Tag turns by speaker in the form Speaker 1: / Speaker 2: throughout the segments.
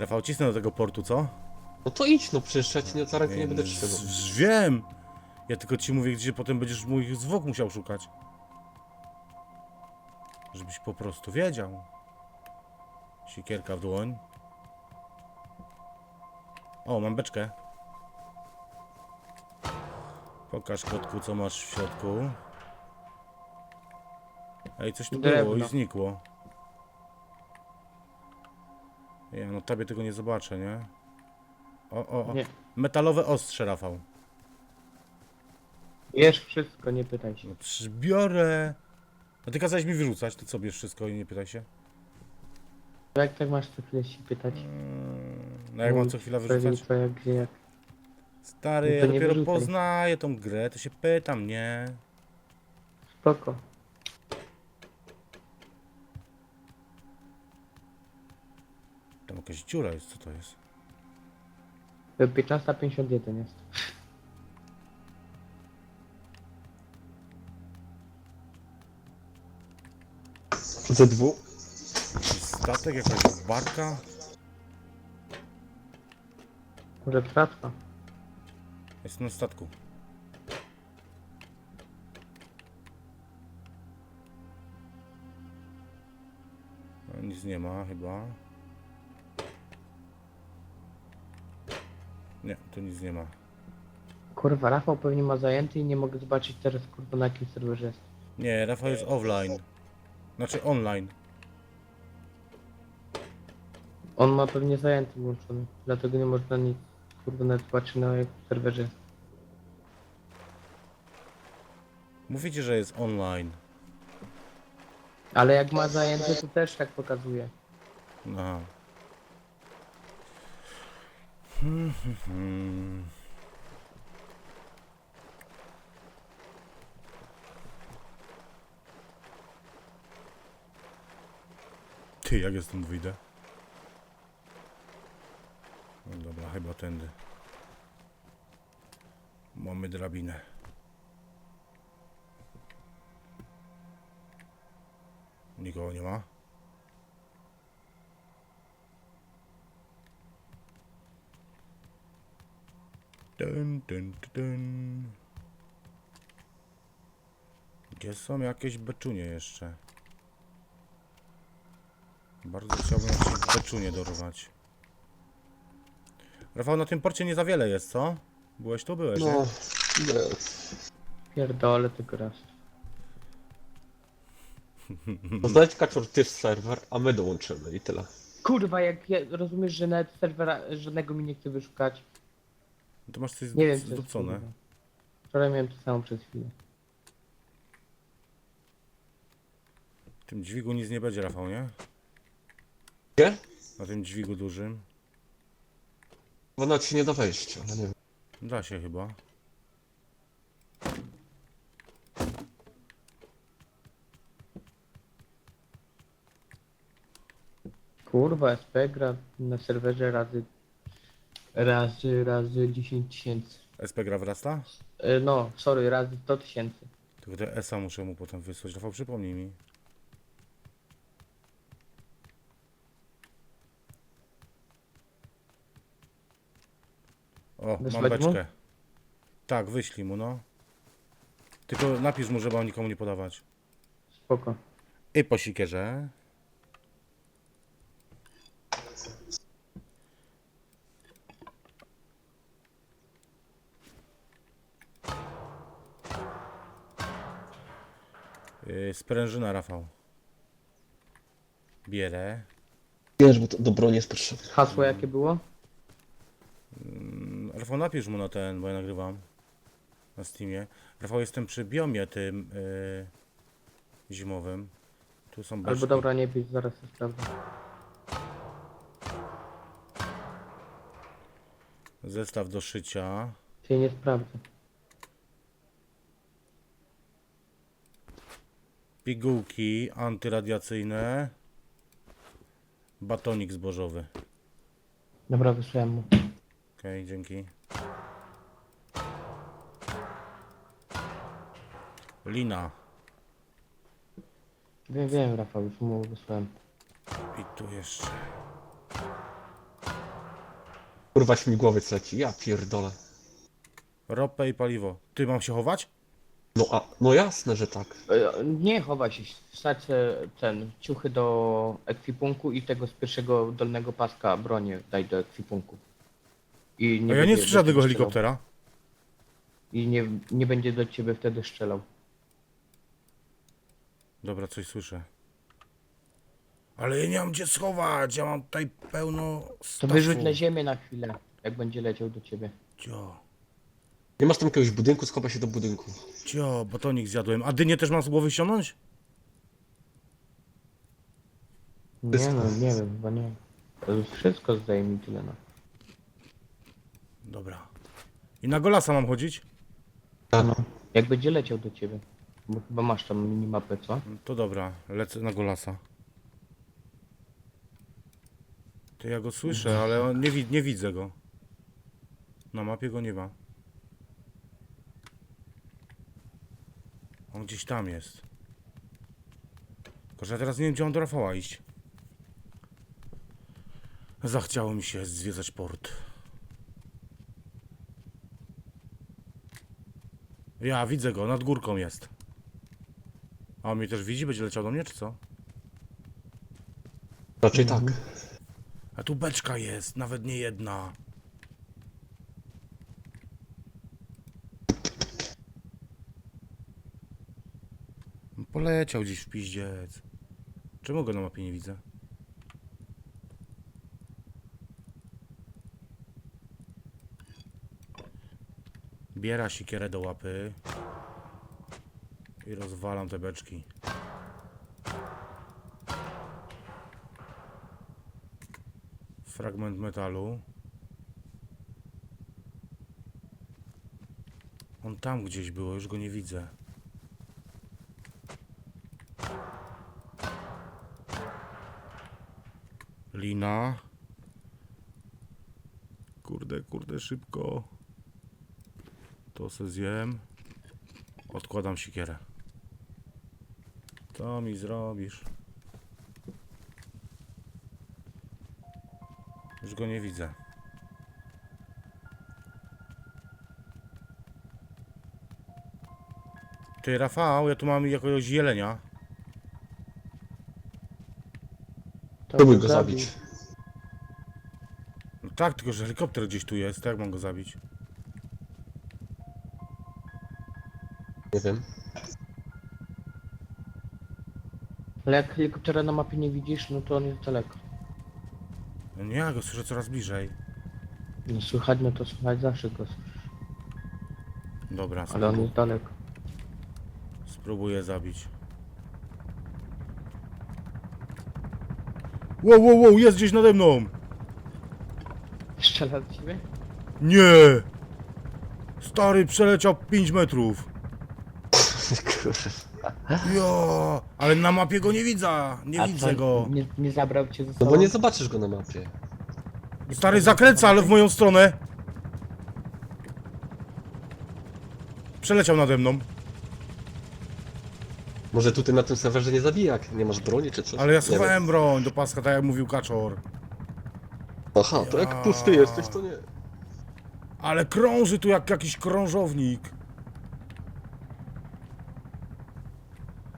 Speaker 1: Rafał, cisnę do tego portu, co?
Speaker 2: No to idź, no przecież ja ci nie, za rękę nie będę trzymał.
Speaker 1: Z- Wiem! Ja tylko ci mówię, gdzie potem będziesz mój zwłok musiał szukać. Żebyś po prostu wiedział. Sikierka w dłoń. O, mam beczkę. Pokaż kotku, co masz w środku. Ej, coś tu było i znikło. Ja no tobie tego nie zobaczę, nie? O, o, o.
Speaker 3: Nie.
Speaker 1: Metalowe ostrze, Rafał.
Speaker 3: Wiesz wszystko, nie pytaj się.
Speaker 1: No przecież biorę. A ty kazałeś mi wyrzucać, to co bierz wszystko i nie pytaj się.
Speaker 3: Jak tak masz co chwilę się pytać?
Speaker 1: No jak mam co chwilę
Speaker 3: Pewnie
Speaker 1: wyrzucać?
Speaker 3: Co, jak, gdzie, jak.
Speaker 1: Stary,
Speaker 3: No
Speaker 1: ja
Speaker 3: nie
Speaker 1: dopiero
Speaker 3: wyrzucaj.
Speaker 1: poznaję tą grę, to się pytam, nie?
Speaker 3: Spoko.
Speaker 1: Jakaś dziura jest, co to jest?
Speaker 3: 15.51 jest.
Speaker 2: Z2?
Speaker 1: Jakiś statek, jakaś barka?
Speaker 3: Może tratwa.
Speaker 1: Jest na statku. No, nic nie ma chyba. Nie, tu nic nie ma.
Speaker 3: Kurwa, Rafał pewnie ma zajęty i nie mogę zobaczyć teraz kurwa na jakim serwerze jest.
Speaker 1: Nie, Rafał jest offline. Znaczy online.
Speaker 3: On ma pewnie zajęty włączony, dlatego nie można nic kurwa nawet zobaczyć na jakim serwerze jest.
Speaker 1: Mówicie, że jest online.
Speaker 3: Ale jak ma zajęty to też tak pokazuje.
Speaker 1: Aha. Ty, jak ja stąd wyjdę? No dobra, chyba tędy. Mamy drabinę. Nikogo nie ma? Dun, dun. Gdzie są jakieś beczunie jeszcze? Bardzo chciałbym jakieś beczunie dorwać. Rafał, na tym porcie nie za wiele jest, co? Byłeś tu? Byłeś,
Speaker 2: No,
Speaker 1: nie?
Speaker 2: nie.
Speaker 3: Pierdolę tylko raz.
Speaker 2: No znajdź kaczor ty serwer, a my dołączymy i tyle.
Speaker 3: Kurwa, jak ja, rozumiesz, że nawet serwera żadnego mi nie chce wyszukać.
Speaker 1: To masz coś
Speaker 3: Nie wiem, co jest,
Speaker 1: zdupcone.
Speaker 3: kurwa. Wczoraj miałem to samo przez chwilę.
Speaker 1: W tym dźwigu nic nie będzie, Rafał, nie?
Speaker 2: Gdzie?
Speaker 1: Na tym dźwigu dużym.
Speaker 2: Bo nawet się nie da wejść, ale nie wiem.
Speaker 1: Da się chyba.
Speaker 3: Kurwa, SP gra na serwerze razy... Razy, razy 10 tysięcy.
Speaker 1: SP gra wrasta?
Speaker 3: E, No, sorry, razy 100 tysięcy.
Speaker 1: Tylko te ESA muszę mu potem wysłać. Rafał, przypomnij mi. O, mam
Speaker 3: Wysłać mu?
Speaker 1: beczkę. Tak, wyślij mu, no. Tylko napisz mu, żeby on nikomu nie podawać.
Speaker 3: Spoko.
Speaker 1: I po sikierze. Yy, sprężyna, Rafał. Bierę.
Speaker 2: Wiesz, bo to do broni jest potrzebne.
Speaker 3: Hasło jakie było?
Speaker 1: Mm, Rafał, napisz mu na ten, bo ja nagrywam. Na Steamie. Rafał, jestem przy biomie tym yy, zimowym. Tu są beczki.
Speaker 3: Albo dobra, nie pisz, zaraz to sprawdzę.
Speaker 1: Zestaw do szycia.
Speaker 3: Cię nie sprawdzę.
Speaker 1: Pigułki antyradiacyjne. Batonik zbożowy.
Speaker 3: Dobra, wysłałem mu.
Speaker 1: Okej, dzięki. Lina.
Speaker 3: Wiem, wiem, Rafał, już mu wysłałem.
Speaker 1: I tu jeszcze.
Speaker 2: Kurwa śmigłowiec leci, ja pierdolę.
Speaker 1: Ropę i paliwo. Ty mam się chować?
Speaker 2: No a, no jasne, że tak.
Speaker 3: E, Nie chowaj się, wsadź se ten ciuchy do ekwipunku i tego z pierwszego dolnego paska bronię daj do ekwipunku. I
Speaker 1: No ja nie
Speaker 3: będzie
Speaker 1: słyszę
Speaker 3: do
Speaker 1: żadnego
Speaker 3: ciebie
Speaker 1: helikoptera.
Speaker 3: I nie, nie będzie do ciebie wtedy strzelał.
Speaker 1: Dobra, coś słyszę. Ale ja nie mam gdzie schować, ja mam tutaj pełno
Speaker 3: To wyrzuć na ziemię na chwilę, jak będzie leciał do ciebie.
Speaker 1: Cio,
Speaker 2: Nie masz tam jakiegoś budynku, schowaj się do budynku.
Speaker 1: cio, botonik zjadłem. A dynię też mam z głowy ściągnąć?
Speaker 3: Nie no, nie wiem, chyba nie. To już wszystko zdaje mi tyle no.
Speaker 1: Dobra. I na golasa mam chodzić?
Speaker 2: Tak.
Speaker 3: no. Jak będzie leciał do ciebie. Bo chyba masz tam minimapę, co?
Speaker 1: To dobra, lecę na golasa. To ja go słyszę, ale on nie, wi- nie widzę go. Na mapie go nie ma. On gdzieś tam jest. Tylko, że ja teraz nie wiem, gdzie on do Rafała iść. Zachciało mi się zwiedzać port. Ja widzę go, nad górką jest. A on mnie też widzi? Będzie leciał do mnie, czy co?
Speaker 2: Raczej tak.
Speaker 1: A tu beczka jest, nawet nie jedna. Poleciał gdzieś w piździec. Czemu go na mapie nie widzę? Biera sikierę do łapy. I rozwalam te beczki. Fragment metalu. On tam gdzieś było, już go nie widzę. Lina. Kurde, kurde, szybko. To se zjem. Odkładam sikierę. Co mi zrobisz? Już go nie widzę. Ty Rafał, ja tu mam jakiegoś jelenia.
Speaker 3: To
Speaker 2: Próbuj
Speaker 3: go
Speaker 2: zabić.
Speaker 1: Tak, tylko że helikopter gdzieś tu jest, tak mam go zabić.
Speaker 2: Nie wiem.
Speaker 3: Ale jak helikoptera na mapie nie widzisz, no to on jest daleko.
Speaker 1: No nie, ja go słyszę coraz bliżej.
Speaker 3: No słychać, no to słychać zawsze go słyszysz.
Speaker 1: Dobra,
Speaker 3: Ale on
Speaker 1: spróbuję,
Speaker 3: jest daleko.
Speaker 1: spróbuję zabić. Wow, wow, wow, jest gdzieś nade mną!
Speaker 3: Strzela do ciebie?
Speaker 1: Nie! Stary przeleciał 5 metrów. Jo, ale na mapie go nie widzę, nie
Speaker 3: A
Speaker 1: widzę
Speaker 3: co,
Speaker 1: go.
Speaker 3: Nie, nie zabrał cię ze
Speaker 2: No
Speaker 3: sobą?
Speaker 2: bo nie zobaczysz go na mapie.
Speaker 1: Stary zakręca, ale w moją stronę. Przeleciał nade mną,
Speaker 2: Może tutaj na tym serwerze nie zabija, jak nie masz broni czy coś?
Speaker 1: ale ja
Speaker 2: Nie
Speaker 1: schowałem broń do paska, tak jak mówił Kaczor.
Speaker 2: Aha, to jak pusty jesteś, to nie.
Speaker 1: Ale krąży tu jak jakiś krążownik.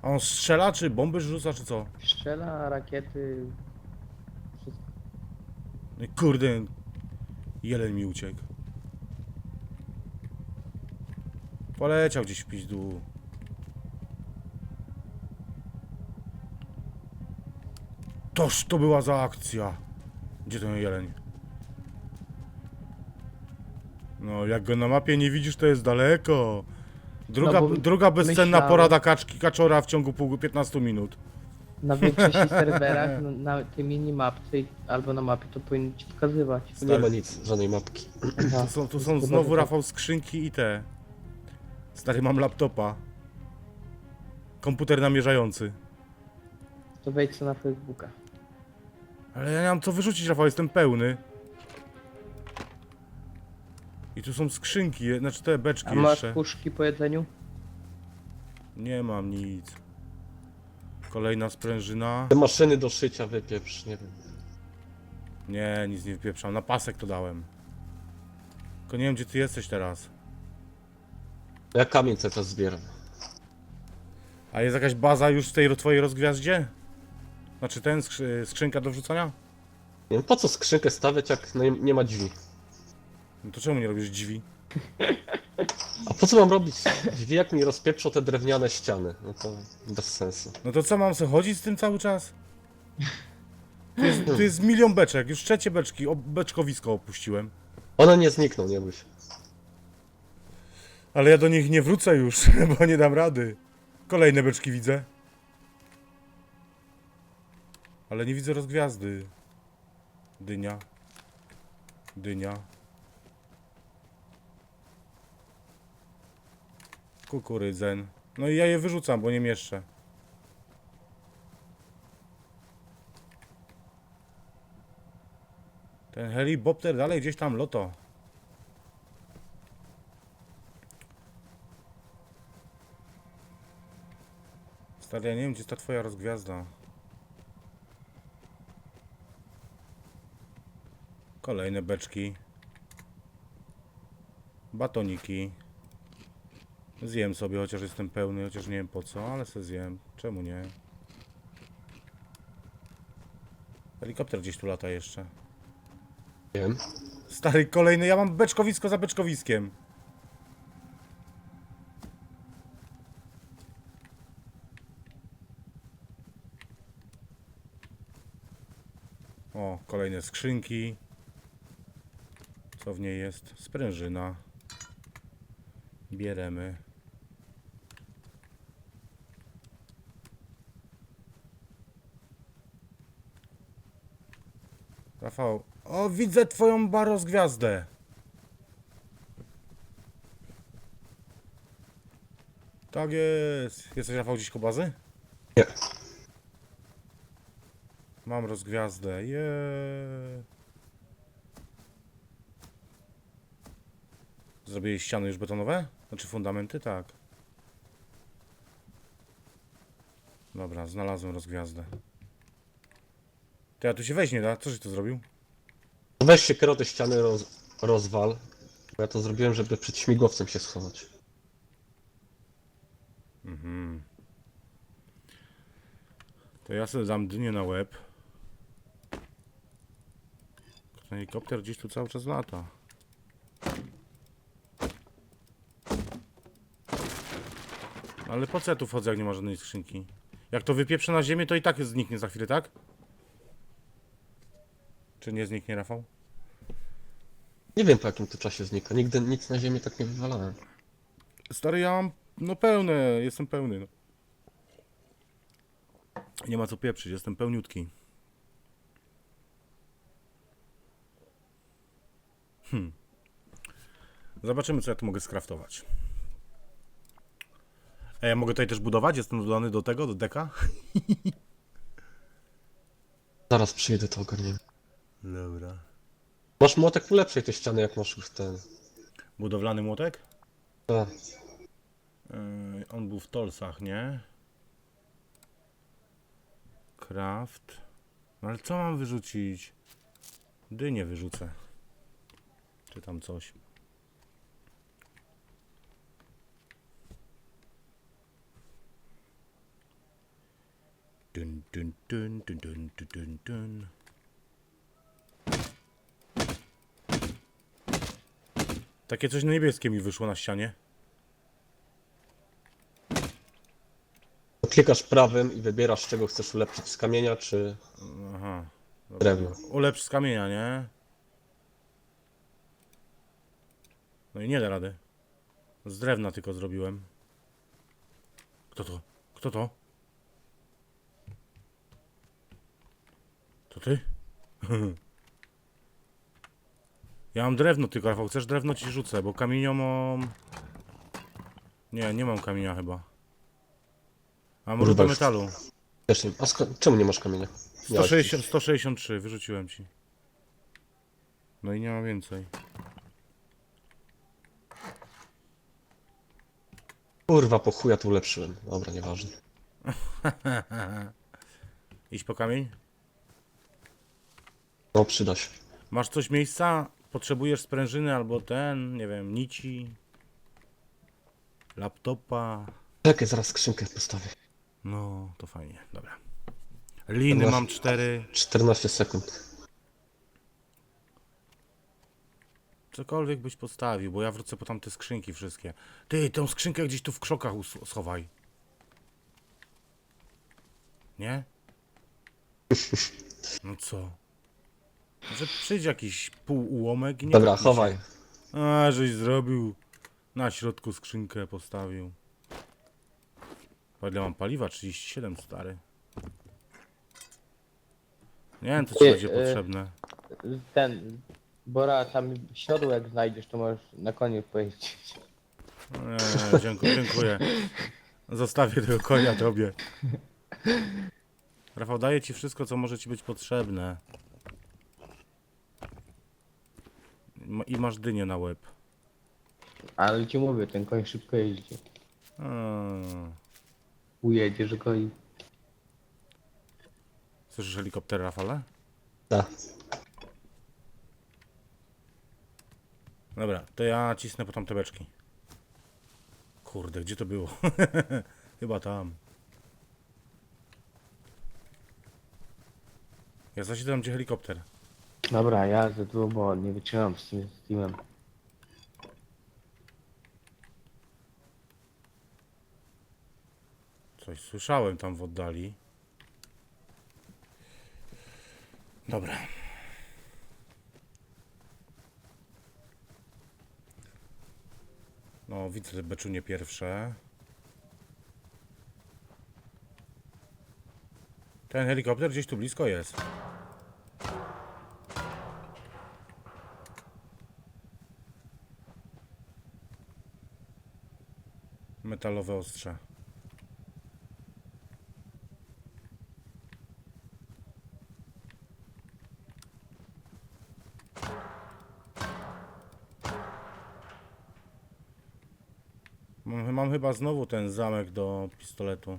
Speaker 1: A on strzela, czy bomby rzuca, czy co?
Speaker 3: Strzela, rakiety... Wszystko.
Speaker 1: No i Kurde, jeleń mi uciekł. Poleciał gdzieś w pizdu. Toż to była za akcja. Gdzie ten jeleń? No, jak go na mapie nie widzisz, to jest daleko. Druga,
Speaker 3: No bo
Speaker 1: druga bezcenna
Speaker 3: myślałem-
Speaker 1: porada kaczki kaczora w ciągu pół 15 minut.
Speaker 3: Na większości serwerach, no, na tej minimapce i- albo na mapie to powinno ci wskazywać.
Speaker 2: Tu nie ma nic, żadnej mapki.
Speaker 3: Aha.
Speaker 1: Tu są, tu są znowu. Rafał, skrzynki i te. Stary, mam laptopa. Komputer namierzający.
Speaker 3: To wejdź sobie na Facebooka.
Speaker 1: Ale ja nie mam co wyrzucić, Rafał, jestem pełny. I tu są skrzynki, znaczy te beczki
Speaker 3: A masz
Speaker 1: jeszcze.
Speaker 3: puszki po jedzeniu?
Speaker 1: Nie mam nic. Kolejna sprężyna.
Speaker 2: Te maszyny do szycia wypieprz, nie wiem.
Speaker 1: Nie, nic nie wypieprzam. Na pasek to dałem. Tylko nie wiem, gdzie ty jesteś teraz.
Speaker 2: Ja kamień cały czas zbieram.
Speaker 1: A jest jakaś baza już w tej twojej rozgwiazdzie? Znaczy ten, skrzy- skrzynka do wrzucania?
Speaker 2: Nie wiem, po co skrzynkę stawiać, jak no nie, nie ma drzwi?
Speaker 1: No to czemu nie robisz drzwi?
Speaker 2: A po co mam robić drzwi, jak mi rozpieprzą te drewniane ściany? No to bez sensu.
Speaker 1: No to co, mam sobie chodzić z tym cały czas? Tu jest, tu jest milion beczek, już trzecie beczki, o, beczkowisko opuściłem.
Speaker 2: One nie znikną, nie bój się.
Speaker 1: Ale ja do nich nie wrócę już, bo nie dam rady. Kolejne beczki widzę. Ale nie widzę rozgwiazdy. Dynia. Dynia. Kukurydzen. No i ja je wyrzucam, bo nie mieszczę. Ten helikopter dalej gdzieś tam loto. Stary, ja nie wiem, gdzie jest ta twoja rozgwiazda. Kolejne beczki. Batoniki. Zjem sobie, chociaż jestem pełny, chociaż nie wiem po co, ale se zjem. Czemu nie? Helikopter gdzieś tu lata jeszcze.
Speaker 2: Wiem.
Speaker 1: Stary, kolejny, ja mam beczkowisko za beczkowiskiem. O, kolejne skrzynki. Co w niej jest? Sprężyna. Bieremy. Rafał, o widzę twoją barozgwiazdę. Tak jest. Jesteś Rafał gdzieś koło bazy?
Speaker 2: Nie.
Speaker 1: Mam rozgwiazdę. Je. Zrobiłeś ściany już betonowe? Znaczy fundamenty? Tak. Dobra, znalazłem rozgwiazdę. Ty, a tu się wejść nie da? Co żeś to zrobił?
Speaker 2: Weź się kero te ściany roz, rozwal. Bo ja to zrobiłem, żeby przed śmigłowcem się schować.
Speaker 1: Mhm. To ja sobie dam dynię na łeb. Helikopter gdzieś tu cały czas lata. Ale po co ja tu wchodzę, jak nie ma żadnej skrzynki? Jak to wypieprzę na ziemię, to i tak zniknie za chwilę, tak? Czy nie zniknie, Rafał?
Speaker 2: Nie wiem po jakim to czasie znika. Nigdy nic na ziemię tak nie wywalałem.
Speaker 1: Stary, ja mam, no pełne, jestem pełny. No. Nie ma co pieprzyć, jestem pełniutki. Hmm. Zobaczymy, co ja tu mogę skraftować. A ja mogę tutaj też budować? Jestem dodany do tego, do deka?
Speaker 2: Zaraz przyjdę, to ogarniemy.
Speaker 1: Dobra.
Speaker 2: Masz młotek ulepszaj te ściany, jak masz już ten.
Speaker 1: Budowlany młotek?
Speaker 2: A,
Speaker 1: Yy, on był w Tolsach, nie? Craft. No ale co mam wyrzucić? Dynię wyrzucę. Czy tam coś. Dun, dun, dun, dun, dun, dun, dun, dun. Takie coś na niebieskie mi wyszło na ścianie.
Speaker 2: klikasz prawym i wybierasz, czego chcesz ulepszyć z kamienia, czy
Speaker 1: Aha.
Speaker 2: Drewno.
Speaker 1: Ulepsz z kamienia, nie? No i nie da rady. Z drewna tylko zrobiłem. Kto to? Kto to? To ty? ja mam drewno tylko, Rafał. Chcesz drewno? Ci rzucę, bo kamienia mam... Nie, nie mam kamienia chyba. Mam
Speaker 2: Kurwa,
Speaker 1: rudę metalu.
Speaker 2: Też nie. A sko- czemu nie masz kamienia? Miałeś
Speaker 1: 160, 163, wyrzuciłem ci. No i nie ma więcej.
Speaker 2: Kurwa, po chuja tu ulepszyłem. Dobra, nieważne.
Speaker 1: Iść po kamień?
Speaker 2: No, przyda się.
Speaker 1: Masz coś miejsca potrzebujesz sprężyny albo ten, nie wiem, nici, laptopa,
Speaker 2: Czekaj, zaraz skrzynkę postawię.
Speaker 1: no to fajnie, dobra. Liny
Speaker 2: Dobra.
Speaker 1: mam cztery,
Speaker 2: 14 sekund.
Speaker 1: cokolwiek byś postawił, bo ja wrócę po tamte skrzynki wszystkie. Ty, tą skrzynkę gdzieś tu w krzokach us- schowaj. Nie? No co? Że przyjdzie jakiś półułomek i nie
Speaker 2: Dobra,
Speaker 1: się.
Speaker 2: chowaj.
Speaker 1: A, żeś zrobił. Na środku skrzynkę postawił. Po Ile mam paliwa? 37, stary. Nie wiem, co ci
Speaker 3: Ty,
Speaker 1: będzie
Speaker 3: e,
Speaker 1: potrzebne.
Speaker 3: Ten, Bora, tam siodło jak znajdziesz, to możesz na koniec powiedzieć.
Speaker 1: Nie, dziękuję, dziękuję. Zostawię tego konia tobie. Rafał, daję ci wszystko, co może ci być potrzebne. Ma- I masz dynię na łeb.
Speaker 3: Ale ci mówię, ten koń szybko jeździ.
Speaker 1: A,
Speaker 3: Ujedziesz go i...
Speaker 1: Słyszysz helikopter, Rafale?
Speaker 2: Tak.
Speaker 1: Dobra, to ja cisnę po tamte beczki. Kurde, gdzie to było? Chyba tam. Ja zasiadam, gdzie helikopter.
Speaker 3: Dobra, ja ze bo nie wytrzymam z tym Steamem.
Speaker 1: Coś słyszałem tam w oddali. Dobra. No, widzę te beczunie pierwsze. Ten helikopter gdzieś tu blisko jest. Metalowe ostrze. Mam, mam chyba znowu ten zamek do pistoletu.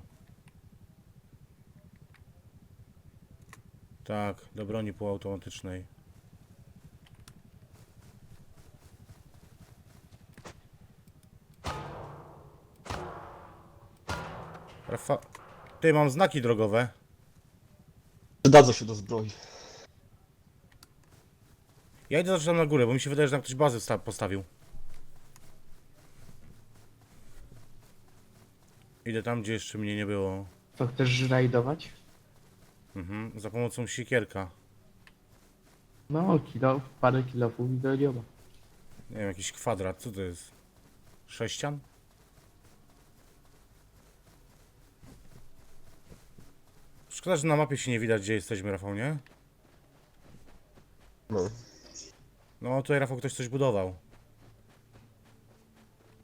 Speaker 1: Tak, do broni półautomatycznej. Rafa... Ty, mam znaki drogowe.
Speaker 2: Przydadzą się do zbroi.
Speaker 1: Ja idę zaczynam na górę, bo mi się wydaje, że tam ktoś bazę sta- postawił. Idę tam, gdzie jeszcze mnie nie było.
Speaker 3: Co, chcesz rajdować?
Speaker 1: Mhm, za pomocą sikierka.
Speaker 3: No, kilo, parę kilofów i do dzioba.
Speaker 1: Nie wiem, jakiś kwadrat, co to jest? Sześcian? Szkoda, że na mapie się nie widać, gdzie jesteśmy, Rafał, nie?
Speaker 2: No.
Speaker 1: No, tutaj Rafał ktoś coś budował.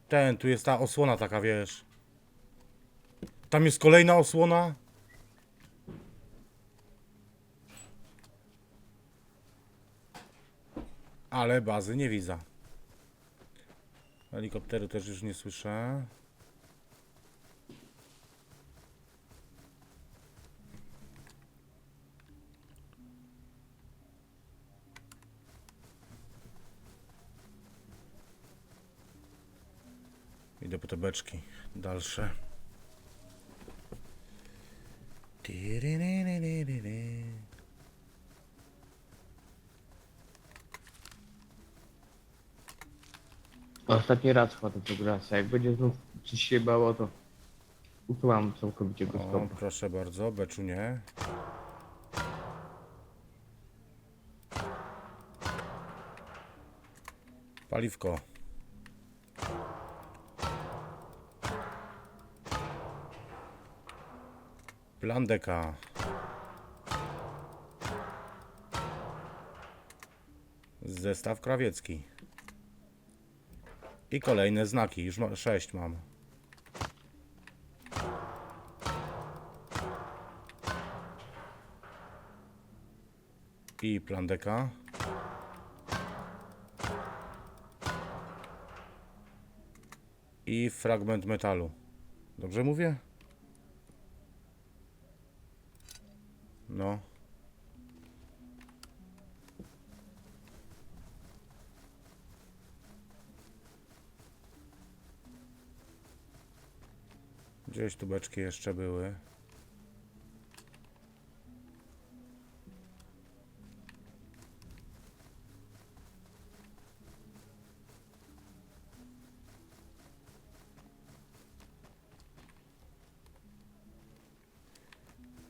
Speaker 1: Ten, tu jest ta osłona taka, wiesz. Tam jest kolejna osłona. Ale bazy nie widzę. Helikopteru też już nie słyszę. Idę po te beczki dalsze.
Speaker 3: Ostatni raz wchodzę do grasa. Jak będzie znów ci się bało, to usuwam całkowicie go
Speaker 1: O, proszę bardzo, beczu nie. Paliwko. Plandeka. Zestaw krawiecki. I kolejne znaki. Już ma, sześć mam. i plandeka. I fragment metalu. Dobrze mówię? Gdzieś tu beczki jeszcze były.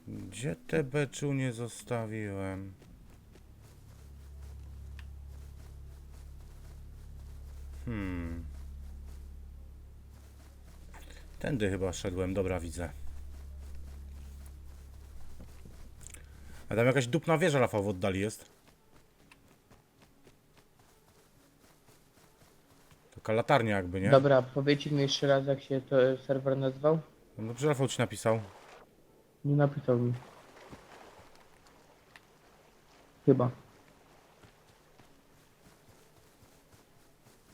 Speaker 1: Gdzie te beczu nie zostawiłem? Tędy chyba szedłem, dobra widzę. A tam jakaś dupna wieża Rafał w oddali jest. Taka latarnia jakby, nie?
Speaker 3: Dobra, powiedzcie mi jeszcze raz jak się to serwer nazywał?
Speaker 1: No dobrze Rafał ci napisał.
Speaker 3: Nie napisał mi. Chyba.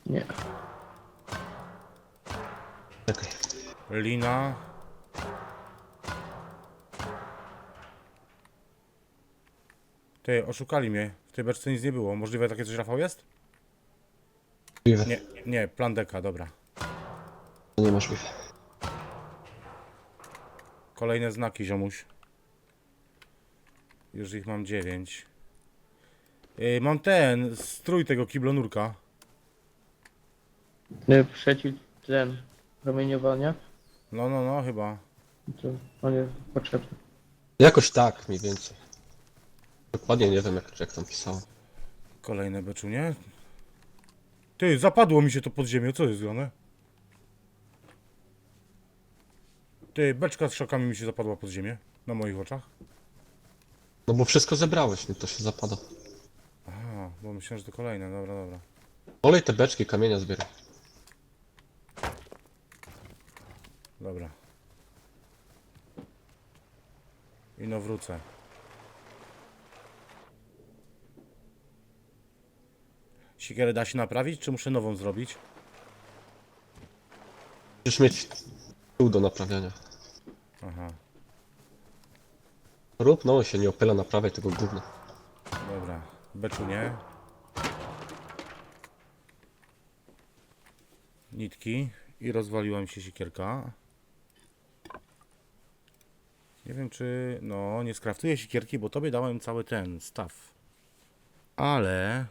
Speaker 3: Nie.
Speaker 1: Lina. Ty, oszukali mnie. W tej beczce nic nie było. Możliwe takie coś Rafał jest? Nie, nie, plan deka, dobra.
Speaker 2: To niemożliwe.
Speaker 1: Kolejne znaki, ziomuś. Już ich mam dziewięć. Yy, mam ten, strój tego kiblonurka.
Speaker 3: Nie, Przeciw ten promieniowania,
Speaker 1: No, no, no, chyba.
Speaker 3: to on jest potrzebny.
Speaker 2: Jakoś tak, mniej więcej. Dokładnie nie wiem, jak, jak tam pisało.
Speaker 1: Kolejne beczunie. Ty, zapadło mi się to pod ziemię, co jest grane? Ty, beczka z szokami mi się zapadła pod ziemię. Na moich oczach.
Speaker 2: No bo wszystko zebrałeś, no to się zapada.
Speaker 1: Aha, bo myślałem, że to kolejne, dobra, dobra.
Speaker 2: Olej te beczki, kamienia zbieraj.
Speaker 1: Dobra. I no wrócę. Sikierę da się naprawić, czy muszę nową zrobić?
Speaker 2: Musisz mieć tył do naprawiania.
Speaker 1: Aha,
Speaker 2: Rób, no się nie opyla, naprawiaj tego gówna.
Speaker 1: dobra. Beczu nie. Nitki. I rozwaliła mi się sikierka. Nie wiem czy... No, nie skraftuję sikierki, bo tobie dałem cały ten staw. Ale...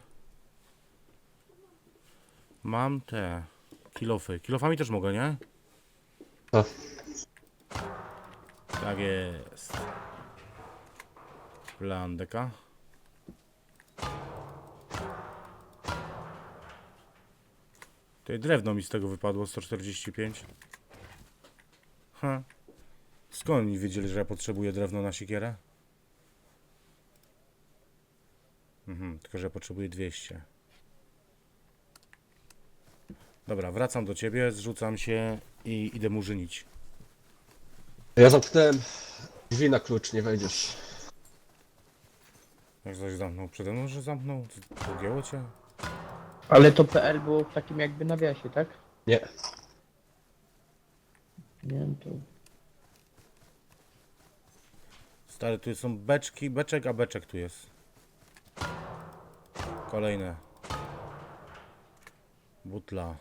Speaker 1: Mam te kilofy. Kilofami też mogę, nie?
Speaker 2: A,
Speaker 1: Tak jest. Plan deka. Tutaj drewno mi z tego wypadło, 145. Ha. Skąd oni wiedzieli, że ja potrzebuję drewno na siekierę? Mhm, tylko że ja potrzebuję 200. Dobra, wracam do ciebie, zrzucam się i idę murzynić.
Speaker 2: ja zamknąłem drzwi na klucz, nie wejdziesz.
Speaker 1: Jak coś zamknął przede mną, że zamknął? Pogięło cię?
Speaker 3: Ale to PL było w takim jakby nawiasie, tak?
Speaker 2: Nie.
Speaker 3: Nie wiem, to...
Speaker 1: Stary, tu są beczki, beczek, a beczek tu jest. Kolejne. Butla.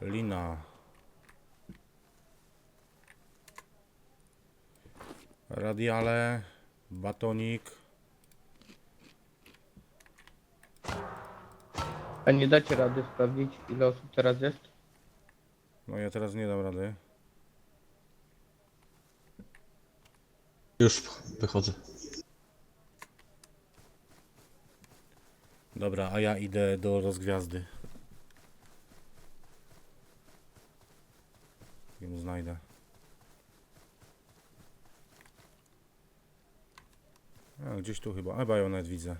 Speaker 1: Lina. Radiale. Batonik.
Speaker 3: A nie dacie rady sprawdzić ile osób teraz jest?
Speaker 1: No ja teraz nie dam rady.
Speaker 2: Już wychodzę.
Speaker 1: Dobra, a ja idę do rozgwiazdy. Ją znajdę. A, gdzieś tu chyba. A, nawet widzę.